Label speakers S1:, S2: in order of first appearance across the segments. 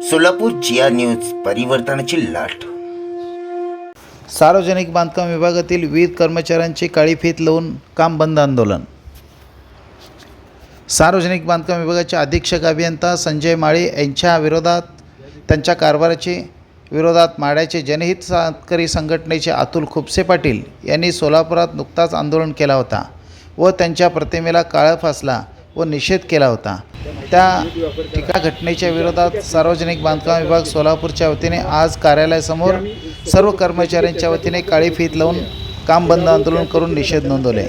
S1: सोलापूर जिया news परिवर्तनाची लाट.
S2: सार्वजनिक बांधकाम विभागातील विविध कर्मचाऱ्यांची काळी फीत लावून काम बंद आंदोलन. सार्वजनिक बांधकाम विभागाचे अधीक्षक अभियंता संजय माळी यांच्या विरोधात त्यांच्या कारभाराचे विरोधात माड्याचे जनहित सातकरी संघटनेचे अतुल खुपसे पाटील यांनी सोलापुरात नुकताच आंदोलन केला होता व त्यांच्या प्रतिमेला काळा फासला व निषेध केला होता. त्या टीका घटनेच्या विरोधात सार्वजनिक बांधकाम विभाग सोलापूरच्या वतीने आज कार्यालयासमोर सर्व कर्मचाऱ्यांच्या वतीने काळी फीत लावून काम बंद आंदोलन करून निषेध नोंदवले.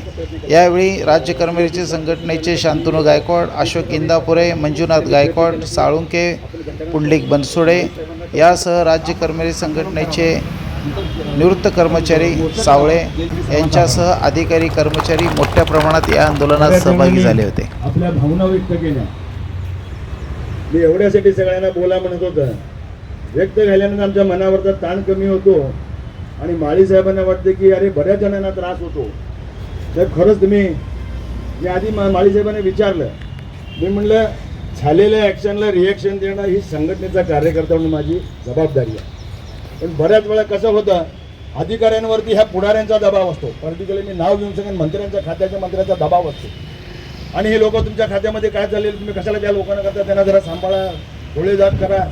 S2: यावेळी राज्य कर्मचारी संघटनेचे शांतनू गायकवाड अशोक इंदापुरे मंजुनाथ गायकवाड साळुंके पुंडलिक बनसोडे यासह राज्य कर्मचारी संघटनेचे निवृत्त कर्मचारी सावळे यांच्यासह अधिकारी कर्मचारी मोठ्या प्रमाणात या आंदोलनात सहभागी झाले होते.
S3: आपल्या भावना व्यक्त केल्या. मी एवढ्यासाठी सगळ्यांना बोला म्हणत होतं. व्यक्त झाल्यानंतर आमच्या मनावरचा ताण कमी होतो. आणि माळी साहेबांना वाटते की अरे बऱ्याच जणांना त्रास होतो. तर खरंच तुम्ही मी आधी मा माळी साहेबांना विचारलं. मी म्हणलं झालेल्या ॲक्शनला रिॲक्शन देणं ही संघटनेचा कार्यकर्ता म्हणून माझी जबाबदारी आहे. पण बऱ्याच वेळा कसं होतं अधिकाऱ्यांवरती ह्या पुढाऱ्यांचा दबाव असतो. पर्टिक्युलर मी नाव घेऊन सांगेन मंत्र्यांच्या खात्याच्या मंत्र्यांचा दबाव असतो. आणि हे लोक तुमच्या खात्यामध्ये काय चाललेलं तुम्ही कशाला त्या लोकांना करता? त्यांना जरा सांभाळा डोळे जात करा.